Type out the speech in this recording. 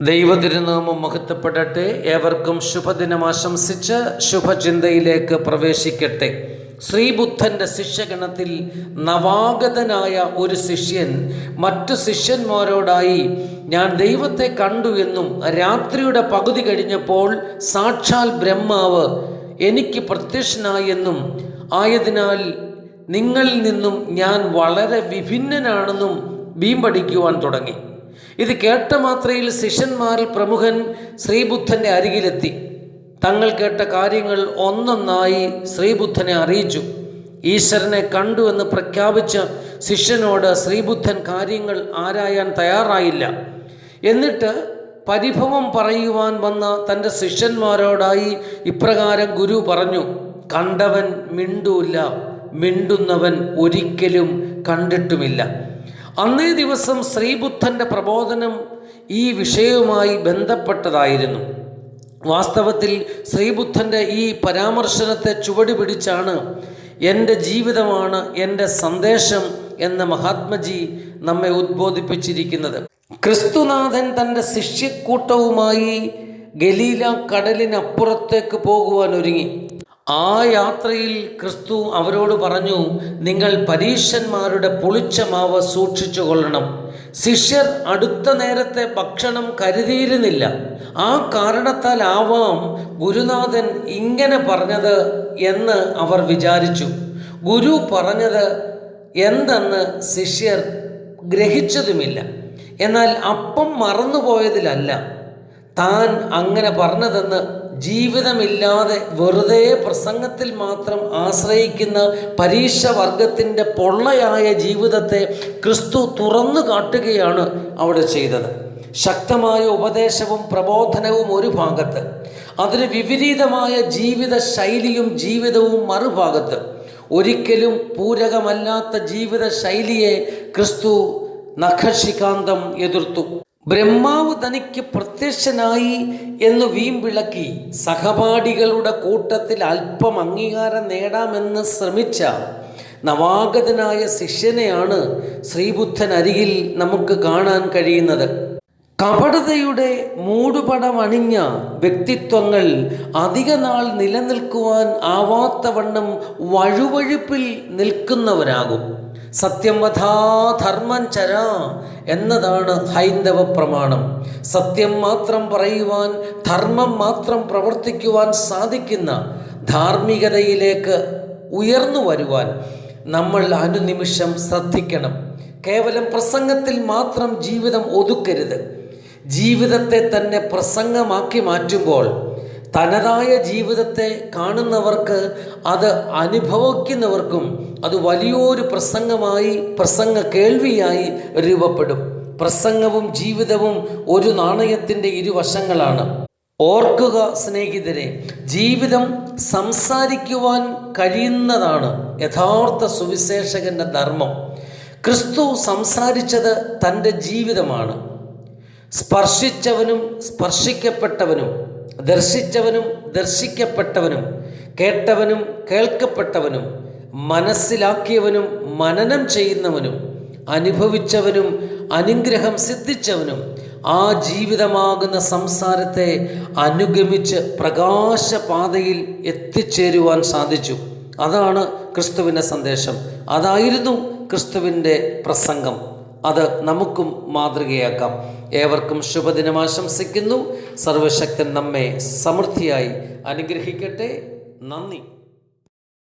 ദൈവതിരുനാമം മഹത്വപ്പെടട്ടെ. ഏവർക്കും ശുഭദിനം ആശംസിച്ച് ശുഭചിന്തയിലേക്ക് പ്രവേശിക്കട്ടെ. ശ്രീബുദ്ധന്റെ ശിഷ്യഗണത്തിൽ നവാഗതനായ ഒരു ശിഷ്യൻ മറ്റു ശിഷ്യന്മാരോടായി ഞാൻ ദൈവത്തെ കണ്ടു എന്നും രാത്രിയുടെ പകുതി കഴിഞ്ഞപ്പോൾ സാക്ഷാൽ ബ്രഹ്മാവ് എനിക്ക് പ്രത്യക്ഷനായെന്നും ആയതിനാൽ നിങ്ങളിൽ നിന്നും ഞാൻ വളരെ വിഭിന്നനാണെന്നും വീമ്പടിക്കുവാൻ തുടങ്ങി. ഇത് കേട്ട മാത്രയിൽ ശിഷ്യന്മാരിൽ പ്രമുഖൻ ശ്രീബുദ്ധന്റെ അരികിലെത്തി. തങ്ങൾ കേട്ട കാര്യങ്ങൾ ഒന്നൊന്നായി ശ്രീബുദ്ധനെ അറിയിച്ചു. ഈശ്വരനെ കണ്ടു എന്ന് പ്രഖ്യാപിച്ച ശിഷ്യനോട് ശ്രീബുദ്ധൻ കാര്യങ്ങൾ ആരായാൻ തയ്യാറായില്ല. എന്നിട്ട് പരിഭവം പറയുവാൻ വന്ന തന്റെ ശിഷ്യന്മാരോടായി ഇപ്രകാരം ഗുരു പറഞ്ഞു കണ്ടവൻ മിണ്ടൂല്ല. മിണ്ടുന്നവൻ ഒരിക്കലും കണ്ടിട്ടുമില്ല. അന്നേ ദിവസം ശ്രീബുദ്ധന്റെ പ്രബോധനം ഈ വിഷയവുമായി ബന്ധപ്പെട്ടതായിരുന്നു. വാസ്തവത്തിൽ ശ്രീബുദ്ധന്റെ ഈ പരാമർശനത്തെ ചുവടി പിടിച്ചാണ് എന്റെ ജീവിതമാണ് എന്റെ സന്ദേശം എന്ന മഹാത്മജി നമ്മെ ഉദ്ബോധിപ്പിച്ചിരിക്കുന്നത്. ക്രിസ്തുനാഥൻ തന്റെ ശിഷ്യക്കൂട്ടവുമായി ഗലീല കടലിനപ്പുറത്തേക്ക് പോകുവാൻ ഒരുങ്ങി ആ യാത്രയിൽ ക്രിസ്തു അവരോട് പറഞ്ഞു നിങ്ങൾ പരീശന്മാരുടെ പുളിച്ച മാവ് സൂക്ഷിച്ചു കൊള്ളണം. ശിഷ്യർ അടുത്ത നേരത്തെ ഭക്ഷണം കരുതിയിരുന്നില്ല. ആ കാരണത്താൽ ആവാം ഗുരുനാഥൻ ഇങ്ങനെ പറഞ്ഞത് എന്ന് അവർ വിചാരിച്ചു. ഗുരു പറഞ്ഞത് എന്തെന്ന് ശിഷ്യർ ഗ്രഹിച്ചതുമില്ല. എന്നാൽ അപ്പം മറന്നുപോയതിലല്ല. താൻ അങ്ങനെ പറഞ്ഞതെന്ന് ജീവിതമില്ലാതെ വെറുതെ പ്രസംഗത്തിൽ മാത്രം ആശ്രയിക്കുന്ന പരീക്ഷ വർഗത്തിന്റെ പൊള്ളയായ ജീവിതത്തെ ക്രിസ്തു തുറന്നു കാട്ടുകയാണ് അവിടെ ചെയ്തത്. ശക്തമായ ഉപദേശവും പ്രബോധനവും ഒരു ഭാഗത്ത് അതിന് വിപരീതമായ ജീവിത ശൈലിയും ജീവിതവും മറുഭാഗത്ത്. ഒരിക്കലും പൂരകമല്ലാത്ത ജീവിത ശൈലിയെ ക്രിസ്തു നഖശികാന്തം എതിർത്തു. ബ്രഹ്മാവ് തനിക്ക് പ്രത്യക്ഷനായി എന്ന് വീമ്പിളക്കി സഹപാഠികളുടെ കൂട്ടത്തിൽ അല്പം അംഗീകാരം നേടാമെന്ന് ശ്രമിച്ച നവാഗതനായ ശിഷ്യനെയാണ് ശ്രീബുദ്ധൻ അരികിൽ നമുക്ക് കാണാൻ കഴിയുന്നത്. കപടതയുടെ മൂടുപടമണിഞ്ഞ വ്യക്തിത്വങ്ങൾ അധിക നാൾ നിലനിൽക്കുവാൻ ആവാത്തവണ്ണം വഴുവഴുപ്പിൽ നിൽക്കുന്നവരാകും. സത്യം വധാ ധർമ്മം ചര എന്നതാണ് ഹൈന്ദവ പ്രമാണം. സത്യം മാത്രം പറയുവാൻ ധർമ്മം മാത്രം പ്രവർത്തിക്കുവാൻ സാധിക്കുന്ന ധാർമ്മികതയിലേക്ക് ഉയർന്നു വരുവാൻ നമ്മൾ അനുനിമിഷം ശ്രദ്ധിക്കണം. കേവലം പ്രസംഗത്തിൽ മാത്രം ജീവിതം ഒതുക്കരുത്. ജീവിതത്തെ തന്നെ പ്രസംഗമാക്കി മാറ്റുമ്പോൾ തനതായ ജീവിതത്തെ കാണുന്നവർക്ക് അത് അനുഭവിക്കുന്നവർക്കും അത് വലിയൊരു പ്രസംഗമായി പ്രസംഗ കേൾവിയായി രൂപപ്പെടും. പ്രസംഗവും ജീവിതവും ഒരു നാണയത്തിന്റെ ഇരുവശങ്ങളാണ്. ഓർക്കുക സ്നേഹിതരെ ജീവിതം സംസാരിക്കുവാൻ കഴിയുന്നതാണ് യഥാർത്ഥ സുവിശേഷകന്റെ ധർമ്മം. ക്രിസ്തു സംസാരിച്ചത് തന്റെ ജീവിതമാണ്. സ്പർശിച്ചവനും സ്പർശിക്കപ്പെട്ടവനും ദർശിച്ചവനും ദർശിക്കപ്പെട്ടവനും കേട്ടവനും കേൾക്കപ്പെട്ടവനും മനസ്സിലാക്കിയവനും മനനം ചെയ്യുന്നവനും അനുഭവിച്ചവനും അനുഗ്രഹം സിദ്ധിച്ചവനും ആ ജീവിതമാകുന്ന സംസാരത്തെ അനുഗമിച്ച് പ്രകാശപാതയിൽ എത്തിച്ചേരുവാൻ സാധിച്ചു. അതാണ് ക്രിസ്തുവിന്റെ സന്ദേശം. അതായിരുന്നു ക്രിസ്തുവിന്റെ പ്രസംഗം. അത് നമുക്കും മാതൃകയാക്കാം. ഏവർക്കും ശുഭദിനം ആശംസിക്കുന്നു. സർവശക്തൻ നമ്മെ സമൃദ്ധിയായി അനുഗ്രഹിക്കട്ടെ. നന്ദി.